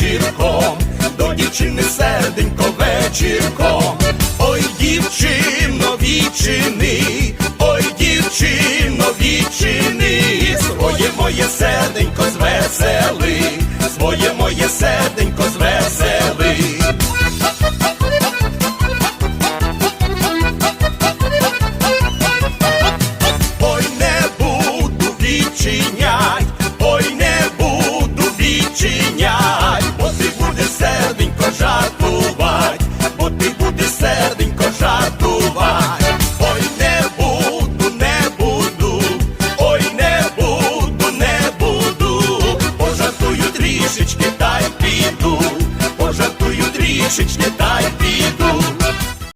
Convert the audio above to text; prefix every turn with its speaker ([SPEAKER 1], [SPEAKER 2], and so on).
[SPEAKER 1] вечірком, до дівчини серденько вечірком, ой дівчино, вічини, ой дівчино, вічини, своє моє серденько звесели, своє моє серденько звесели. Liczyć nie